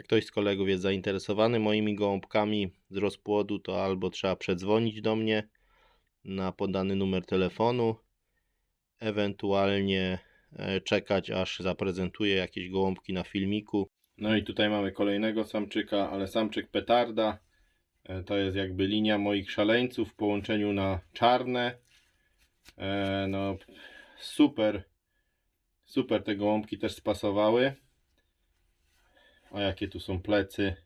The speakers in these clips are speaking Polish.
Jak ktoś z kolegów jest zainteresowany moimi gołąbkami z rozpłodu, to albo trzeba przedzwonić do mnie na podany numer telefonu, ewentualnie e, czekać aż zaprezentuję jakieś gołąbki na filmiku. No i tutaj mamy kolejnego samczyka, ale samczyk petarda. E, To jest jakby linia moich szaleńców w połączeniu na czarne. E, No super, super te gołąbki też spasowały. O jakie tu są plecy.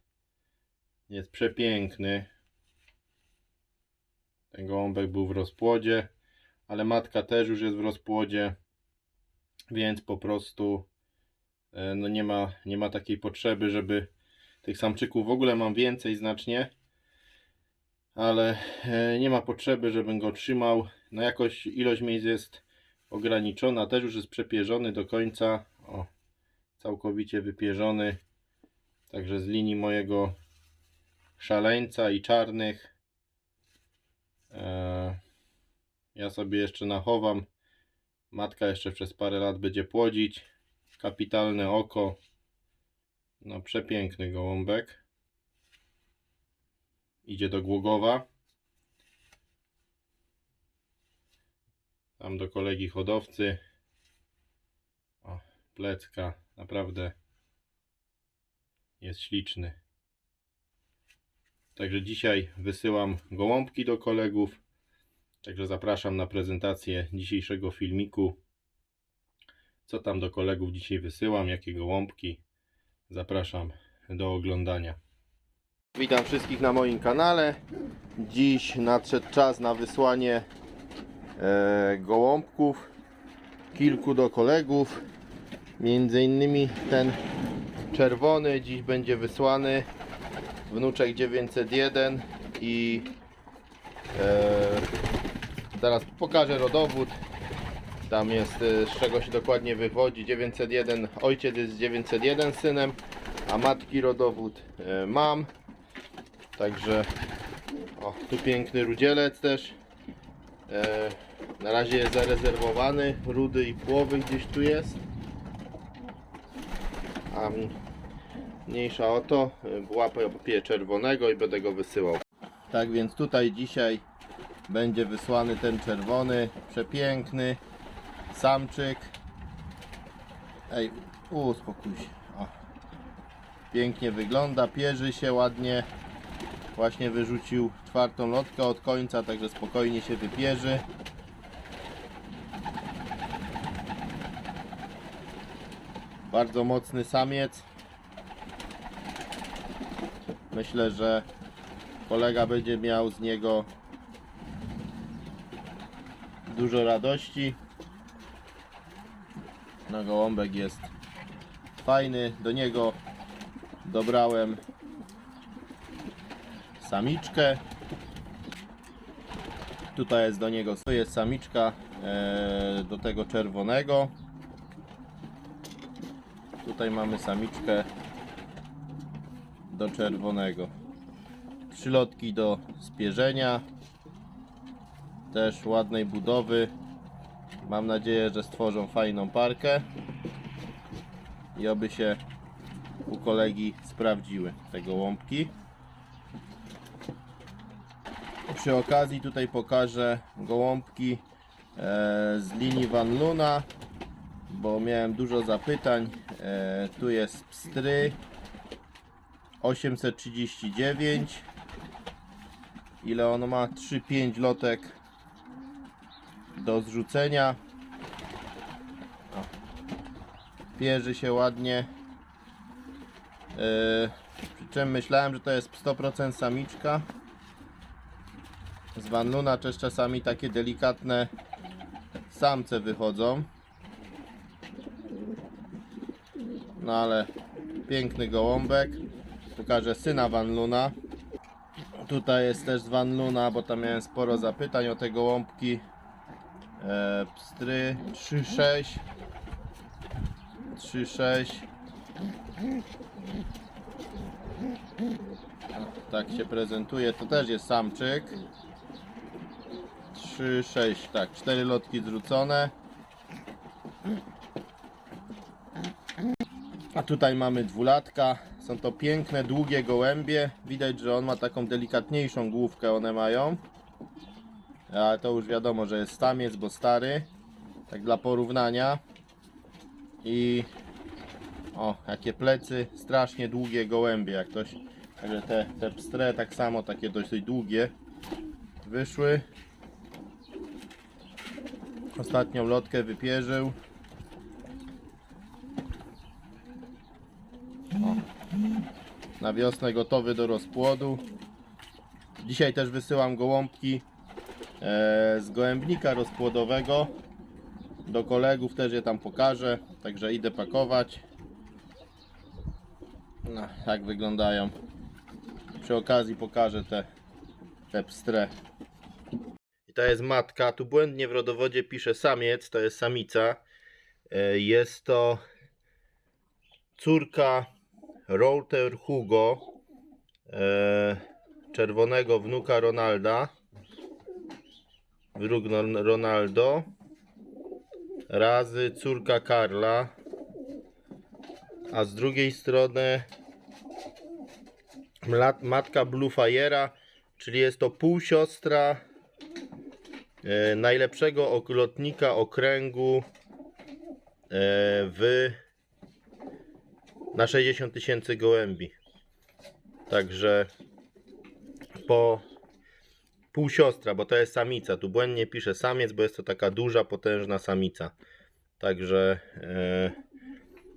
Jest przepiękny. Ten gołąbek był w rozpłodzie, ale matka też już jest w rozpłodzie, więc po prostu e, no nie ma, nie ma takiej potrzeby, żeby tych samczyków w ogóle mam więcej znacznie, ale e, nie ma potrzeby, żebym go trzymał. No jakoś ilość miejsc jest ograniczona, też już jest przepierzony do końca. O, całkowicie wypierzony. Także z linii mojego szaleńca i czarnych e, ja sobie jeszcze nachowam. Matka jeszcze przez parę lat będzie płodzić. Kapitalne oko. No przepiękny gołąbek. Idzie do Głogowa. Tam do kolegi hodowcy. O, plecka. Naprawdę jest śliczny. Także dzisiaj wysyłam gołąbki do kolegów. Także zapraszam na prezentację dzisiejszego filmiku. Co tam do kolegów dzisiaj wysyłam, jakie gołąbki. Zapraszam do oglądania. Witam wszystkich na moim kanale. Dziś nadszedł czas na wysłanie e, gołąbków. Kilku do kolegów. Między innymi ten czerwony dziś będzie wysłany. Wnuczek 901 i e, zaraz pokażę rodowód. Tam jest e, z czego się dokładnie wywodzi. 901 ojciec jest z 901 synem a matki rodowód e, mam. Także o, tu piękny rudzielec też. E, na razie jest zarezerwowany. Rudy i płowy gdzieś tu jest a mniejsza o to, łapę papieru czerwonego i będę go wysyłał. Tak więc tutaj dzisiaj będzie wysłany ten czerwony, przepiękny samczyk. Ej, uspokój się. O. Pięknie wygląda, pierzy się ładnie. Właśnie wyrzucił czwartą lotkę od końca, także spokojnie się wypierzy. Bardzo mocny samiec. Myślę, że kolega będzie miał z niego dużo radości. No gołąbek jest fajny. Do niego dobrałem samiczkę. Tutaj jest do niego to jest samiczka e, do tego czerwonego. Tutaj mamy samiczkę do czerwonego. Przylotki do spierzenia. Też ładnej budowy. Mam nadzieję, że stworzą fajną parkę. I oby się u kolegi sprawdziły te gołąbki. Przy okazji tutaj pokażę gołąbki e, z linii Van Luna, bo miałem dużo zapytań. E, tu jest pstry. 839 ile ono ma? 3-5 lotek do zrzucenia. O. pierzy się ładnie. Yy, przy czym myślałem, że to jest 100% samiczka. Z Van Luna też czasami takie delikatne samce wychodzą no ale piękny gołąbek. Pokażę syna Van Luna. Tutaj jest też Van Luna bo tam miałem sporo zapytań o te gołąbki. E, pstry 3-6 3-6 tak się prezentuje to też jest samczyk. 3-6 tak 4 lotki zrzucone A tutaj mamy dwulatka. Są to piękne, długie gołębie. Widać, że on ma taką delikatniejszą główkę, one mają. Ale to już wiadomo, że jest samiec, bo stary. Tak dla porównania. I o, jakie plecy, strasznie długie gołębie, jak ktoś. Także te, te pstre tak samo, takie dosyć długie wyszły. Ostatnią lotkę wypierzył. Na wiosnę gotowy do rozpłodu. Dzisiaj też wysyłam gołąbki e, z gołębnika rozpłodowego. Do kolegów też je tam pokażę. Także idę pakować. No, jak wyglądają. Przy okazji pokażę te, te pstre. I to jest matka. Tu błędnie w rodowodzie pisze samiec, to jest samica. E, Jest to córka Router Hugo, e, czerwonego wnuka Ronalda. Ron- Ronaldo. Razy córka Karla. A z drugiej strony matka Bluefire'a, czyli jest to półsiostra e, najlepszego oklotnika okręgu e, w na 60 tysięcy gołębi. Także po półsiostra, bo to jest samica. Tu błędnie pisze samiec, bo jest to taka duża, potężna samica. Także e,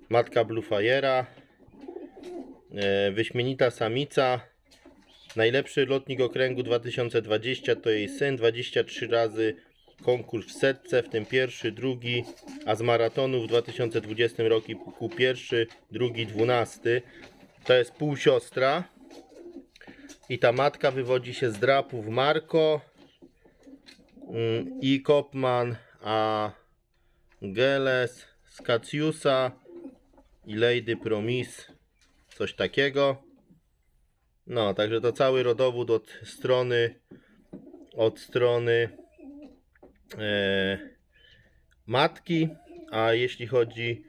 matka Bluefire'a, e, wyśmienita samica. Najlepszy lotnik okręgu 2020 to jej syn, 23 razy konkurs w setce, w tym pierwszy, drugi, a z maratonu w 2020 roku pierwszy, drugi, dwunasty. To jest półsiostra. I ta matka wywodzi się z drapów Marco mm, i Kopman, a Geles z Kaciusa i Lady Promise, coś takiego. No, także to cały rodowód od strony od strony matki, a jeśli chodzi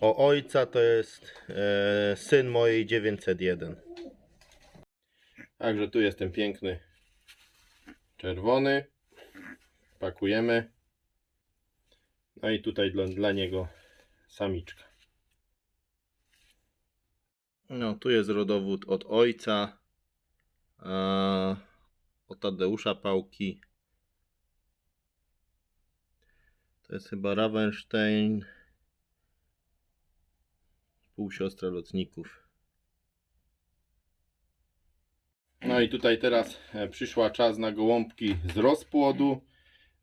o ojca, to jest e, syn mojej 901. Także tu jest ten piękny czerwony. Pakujemy. No i tutaj dla, dla niego samiczka. No, tu jest rodowód od ojca. A, od Tadeusza Pałki. To jest chyba Ravenstein. Półsiostra lotników. No i tutaj teraz e, przyszła czas na gołąbki z rozpłodu.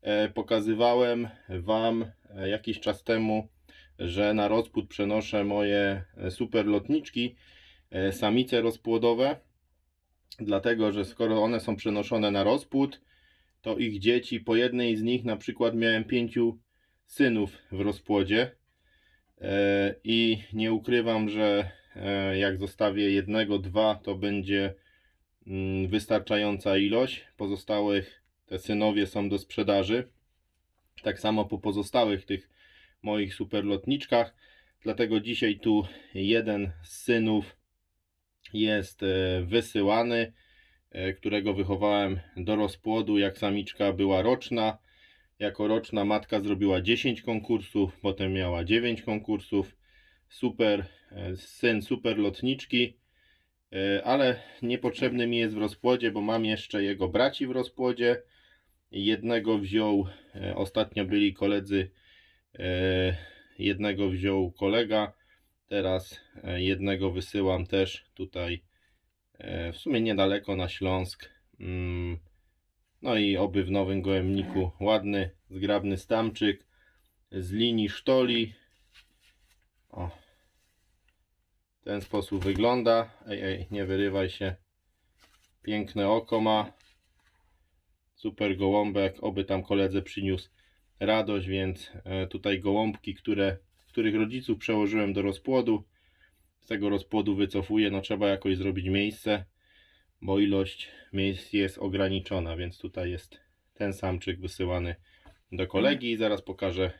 E, Pokazywałem Wam e, jakiś czas temu, że na rozpłód przenoszę moje super lotniczki, samice rozpłodowe. Dlatego, że skoro one są przenoszone na rozpłód, to ich dzieci, po jednej z nich na przykład miałem pięciu synów w rozpłodzie. E, I nie ukrywam, że e, jak zostawię jednego, dwa, to będzie mm, wystarczająca ilość. Pozostałych te synowie są do sprzedaży. Tak samo po pozostałych tych moich superlotniczkach. Dlatego dzisiaj tu jeden z synów jest e, wysyłany, którego wychowałem do rozpłodu, jak samiczka była roczna. Jako roczna matka zrobiła 10 konkursów, potem miała 9 konkursów. Super, e, syn super lotniczki, e, ale niepotrzebny mi jest w rozpłodzie, bo mam jeszcze jego braci w rozpłodzie. Jednego wziął, e, ostatnio byli koledzy, jednego wziął kolega. Teraz jednego wysyłam też tutaj, w sumie niedaleko na Śląsk. No i oby w nowym gołębniku ładny, zgrabny stamczyk z linii sztoli. O. W ten sposób wygląda. Ej, ej, nie wyrywaj się. Piękne oko ma. Super gołąbek. Oby tam koledze przyniósł radość, więc e, tutaj gołąbki, które, których rodziców przełożyłem do rozpłodu. Z tego rozpłodu wycofuję. No trzeba jakoś zrobić miejsce bo ilość miejsc jest ograniczona, więc tutaj jest ten samczyk wysyłany do kolegi i zaraz pokażę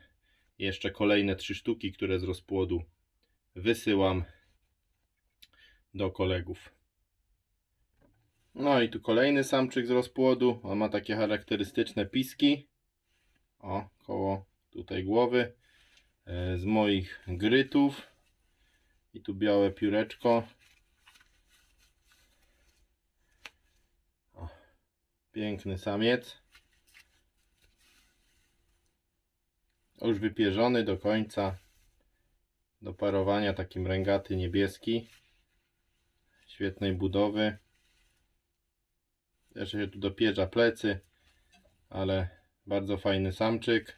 jeszcze kolejne trzy sztuki, które z rozpłodu wysyłam do kolegów. No i tu kolejny samczyk z rozpłodu. On ma takie charakterystyczne piski. O, koło tutaj głowy. E, Z moich grytów. I tu białe pióreczko. Piękny samiec. Już wypierzony do końca. Do parowania takim ręgaty niebieski. Świetnej budowy. Jeszcze się tu dopierza plecy, ale bardzo fajny samczyk.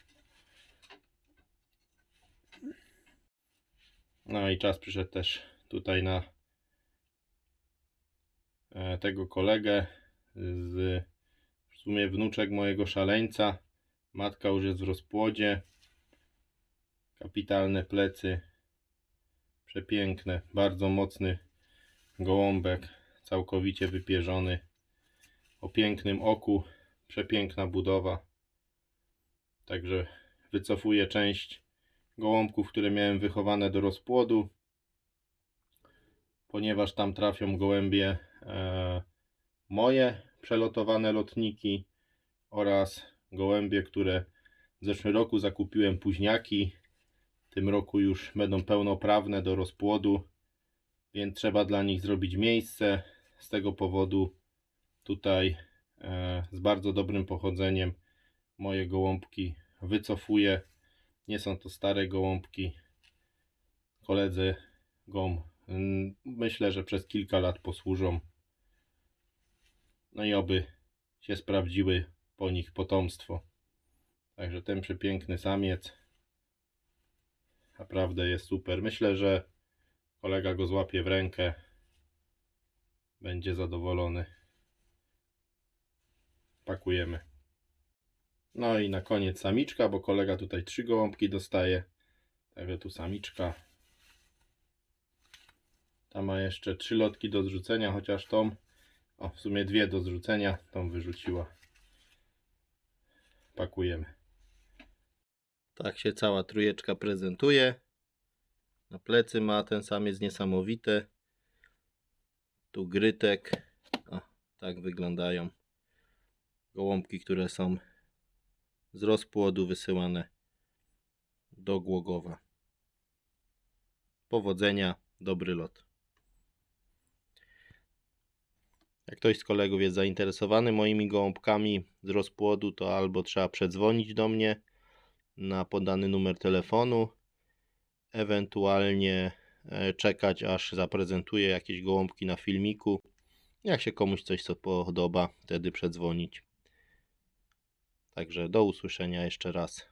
No i czas przyszedł też tutaj na e, tego kolegę z w sumie wnuczek mojego szaleńca. Matka już jest w rozpłodzie. Kapitalne plecy. Przepiękne, bardzo mocny gołąbek, całkowicie wypierzony. O pięknym oku, przepiękna budowa. Także wycofuję część gołąbków, które miałem wychowane do rozpłodu, ponieważ tam trafią gołębie e, moje przelotowane lotniki oraz gołębie, które w zeszłym roku zakupiłem późniaki. W tym roku już będą pełnoprawne do rozpłodu, więc trzeba dla nich zrobić miejsce. Z tego powodu tutaj e, z bardzo dobrym pochodzeniem moje gołąbki wycofuję. Nie są to stare gołąbki. Koledzy gom myślę, że przez kilka lat posłużą. No i oby się sprawdziły po nich potomstwo. Także ten przepiękny samiec naprawdę jest super. Myślę, że kolega go złapie w rękę. Będzie zadowolony. Pakujemy. No i na koniec samiczka, bo kolega tutaj trzy gołąbki dostaje. Także tu samiczka. Ta ma jeszcze trzy lotki do zrzucenia, chociaż tą, o w sumie dwie do zrzucenia, tą wyrzuciła. Pakujemy. Tak się cała trójeczka prezentuje. Na plecy ma ten samiec niesamowity. Tu grytek. O, tak wyglądają gołąbki, które są z rozpłodu wysyłane do Głogowa. Powodzenia, dobry lot. Jak ktoś z kolegów jest zainteresowany moimi gołąbkami z rozpłodu, to albo trzeba przedzwonić do mnie na podany numer telefonu, ewentualnie e, czekać aż zaprezentuję jakieś gołąbki na filmiku. Jak się komuś coś co podoba, wtedy przedzwonić. Także do usłyszenia jeszcze raz.